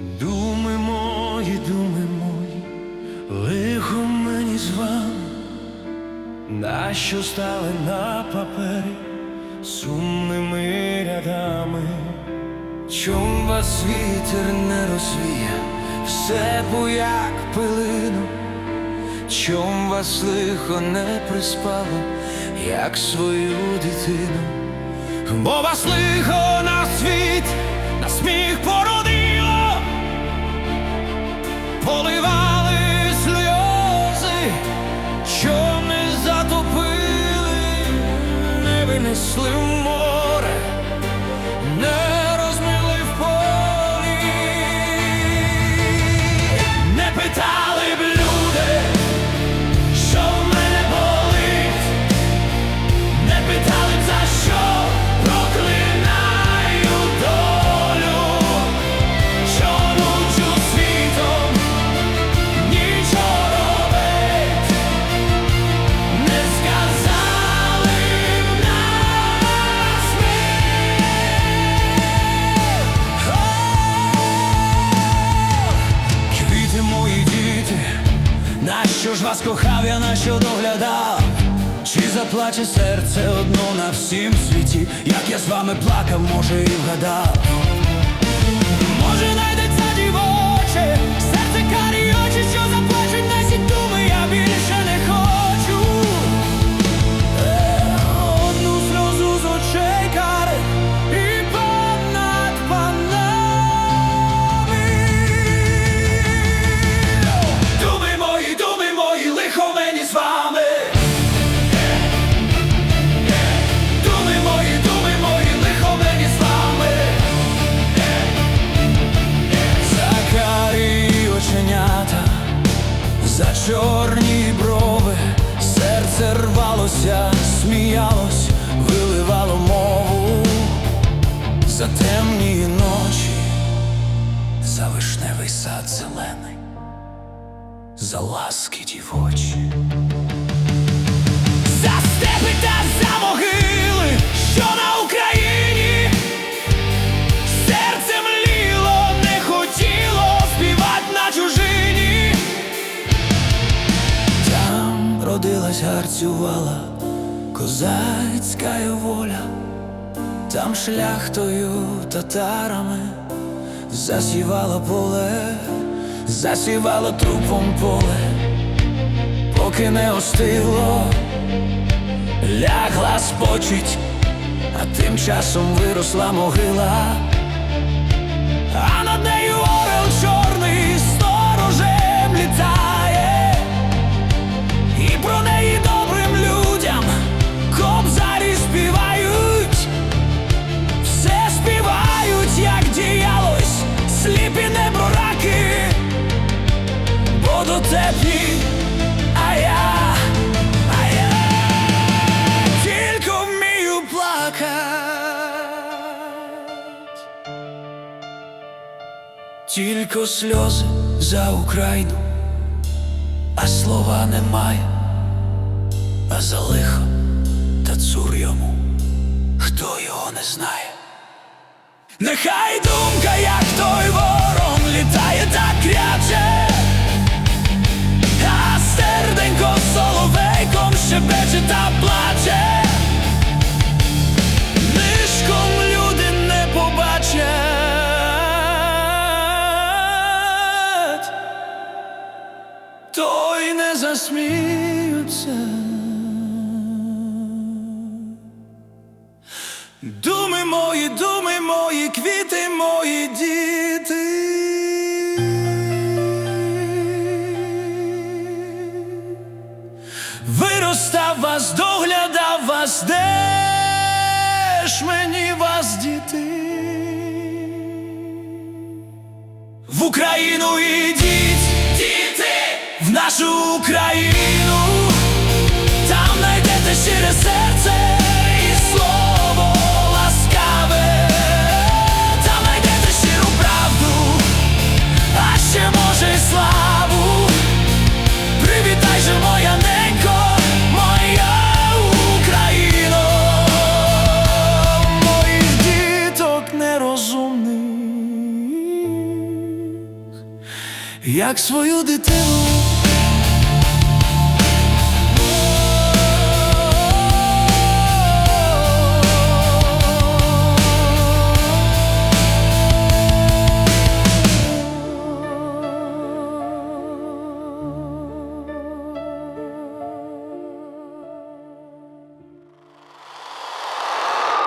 Думи мої, думи мої, лихо мені з вами, нащо стали на папері сумними рядами, чом вас вітер не розвіє, все буяк пилину, чом вас лихо не приспало, як свою дитину, бо вас лихо на світ, на сміх пород. Не винесли вас кохав я, на що доглядав? Чи заплаче серце одно на всім світі, як я з вами плакав, може і вгадав? Чорні брови, серце рвалося, сміялось, виливало мову за темні ночі, за вишневий сад зелений, за ласки дівочі. За степи та за могили, гарцювала козацька воля, там шляхтою татарами. Засівала поле, засівала трупом поле, поки не остило, лягла спочить, а тим часом виросла могила. А я, а я тільки вмію плакать. Тільки сльози за Україну, а слова немає, а за лихо та цур йому, хто його не знає. Нехай думка, як той ворон, літає та кряче, щебече та плаче. Нишком люди не побачать, то не засміються. Вас, доглядав вас, де ж мені вас діти? В Україну ідіть, діти, в нашу Україну, як свою дитину